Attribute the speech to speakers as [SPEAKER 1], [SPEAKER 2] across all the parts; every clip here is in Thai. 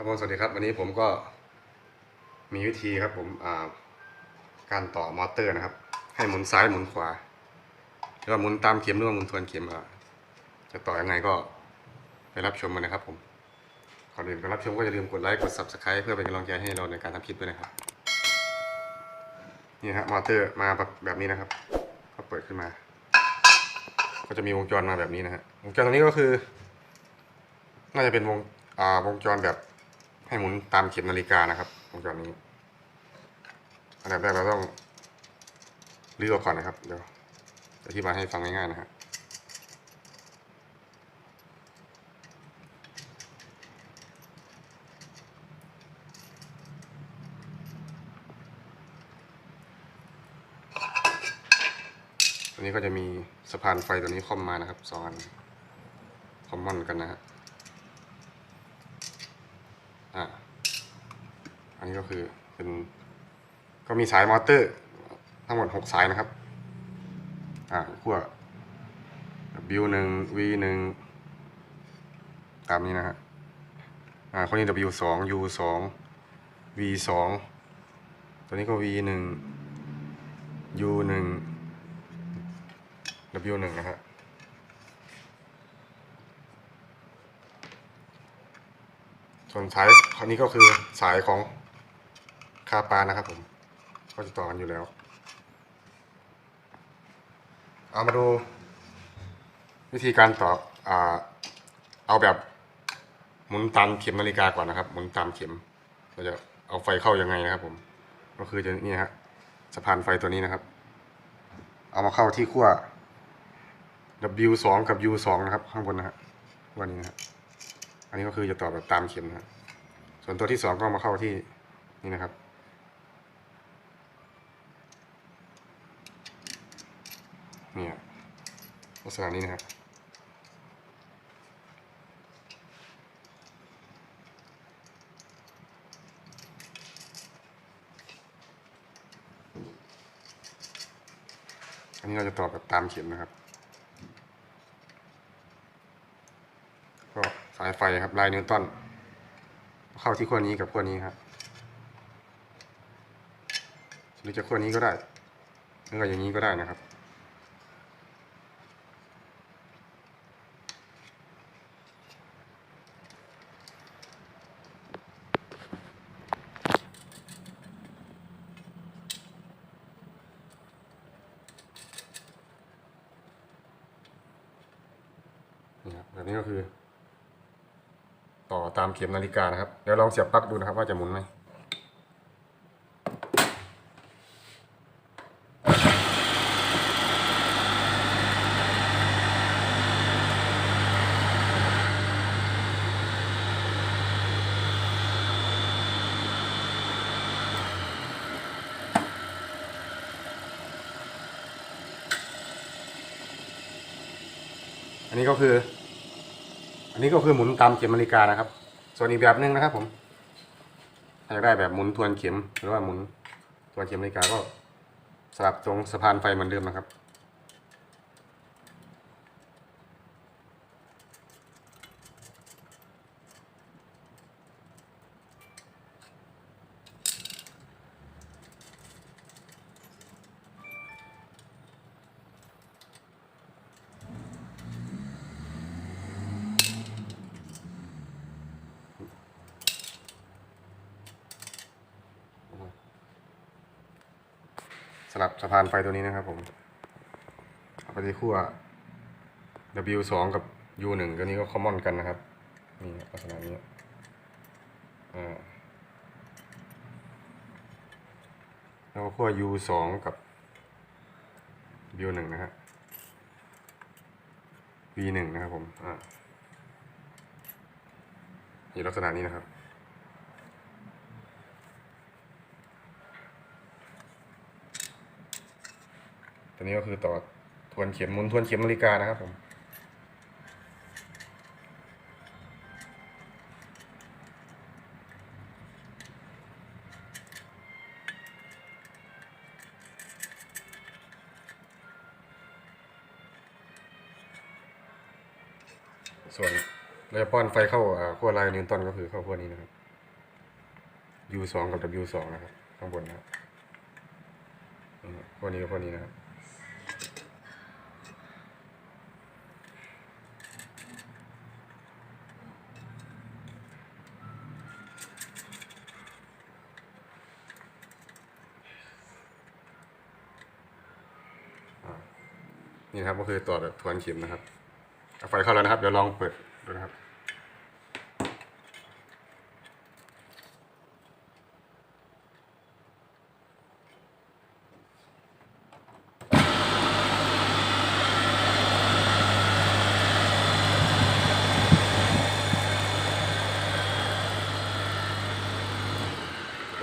[SPEAKER 1] ครับผมสวัสดีครับวันนี้ผมก็มีวิธีครับผมาการต่อมอเตอร์นะครับ ให้หมุนซ้ายหมุนขวาหรือว่าหมุนตามเข็มหรือว่าหมุนทวนเข็มอะจะต่อยังไงก็ไปรับชมกันนะครับผมก่อนอื่นก่อนรับชมก็อย่าลืมกดไลค์กด subscribe เพื่อเป็นกำลังใจให้เราในการทำคลิปด้วยนะครับนี่ครับมอเตอร์มาแบบนี้นะครับ ก็เปิดขึ้นมา ก็จะมีวงจรมาแบบนี้นะฮะวงจรตรงนี้ก็คือ น่าจะเป็นวงอ่าวงจรแบบ ให้หมุนตามเข็มนาฬิกานะครับวงจรนี้อันดับแรกเราต้องรื้อกก่อนนะครับ เดี๋ยวจะอธิบายให้ฟังง่ายๆนะฮะตัวนี้ก็จะมีสะพานไฟตัวนี้คอมมานะครับสองอันคอมมอนกันนะฮะ อะอันนี้ก็คือเป็นก็มีสายมอเตอร์ ทั้งหมดหกสายนะครับ อ่าขั้ว W หนึ่ง V หนึ่งตามนี้นะฮะอ่าคนนี้ W สอง U สอง V สองตัวนี้ก็ V หนึ่ง U หนึ่ง W หนึ่งนะฮะ ส่วนสายคราวนี้ก็คือสายของคาปานะครับผม ก็จะต่อกันอยู่แล้ว เอามาดู วิธีการต่ออเอาแบบหมุนตามเข็มนาฬิกาก่อนนะครับ หมุนตามเข็ม เราจะเอาไฟเข้ายังไงนะครับผม ก็คือจะนี่ฮะสะพานไฟตัวนี้นะครับ เอามาเข้าที่ขั้ว W สองกับ U สองนะครับ ข้างบนนะฮะขั้วนี้นะครับ อันนี้ก็คือจะต่อแบบตามเข็มนะส่วนตัวที่สองก็มาเข้าที่นี่นะครับ เนี่ยลักษณะนี้นะครับอันนี้เราจะต่อแบบตามเข็มนะครับ ก็ายไฟครับลายนิวตันเข้าที่ขั้วนี้กับขั้วนี้ครับหรือจะขั้วนี้ก็ได้หรืออย่างนี้ก็ได้นะครับ นี่ครับแบบนี้ก็คือ ต่อตามเข็มนาฬิกานะครับ เดี๋ยวลองเสียบปลั๊กดูนะครับว่าจะหมุนไหมอันนี้ก็คือ อันนี้ก็คือหมุนตามเข็มนาฬิกานะครับ ส่วนอีกแบบหนึ่งนะครับผมถ้าอยากได้แบบหมุนทวนเข็มหรือว่าหมุนทวนเข็มนาฬิกาก็สลับตรงสะพานไฟเหมือนเดิมนะครับ สลับสะพานไฟตัวนี้นะครับผมเอาไปที่ขั้ว W สองกับ U หนึ่งตัวนี้ก็คอมมอนกันนะครับนี่ลักษณะนี้อ่าแล้วก็ขั้ว U สองกับ U หนึ่งนะฮะ V หนึ่งนะครับผมอ่านี่ลักษณะนี้นะครับ ตัวนี้ก็คือต่อทวนเข็มหมุนทวนเข็มนาฬิกานะครับผมส่วนเราจะป้อนไฟเข้าขั้วลายนิวตันก็คือเข้าขั้วนี้นะครับ U สองกับ W สองนะครับ ข้างบนนะครับอืมพวนี้กับพวนี้นะครับ นี่ครับก็คือต่อแบบทวนเข็มนะครับไฟเข้าแล้วนะครับ เดี๋ยวลองเปิดดูนะครับ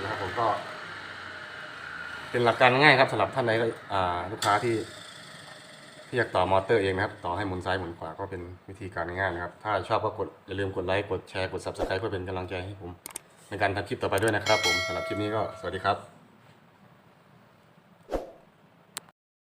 [SPEAKER 1] นะครับผมก็เป็นหลักการง่ายครับสำหรับท่านใดลูกค้าที่ ที่อยากต่อมอเตอร์เองนะครับ ต่อให้หมุนซ้ายหมุนขวาก็เป็นวิธีการง่ายๆนะครับ ถ้าชอบก็กดอย่าลืมกดไลค์ กดแชร์ กด subscribe เพื่อเป็นกำลังใจให้ผม ในการทำคลิปต่อไปด้วยนะครับผมสำหรับคลิปนี้ก็สวัสดีครับ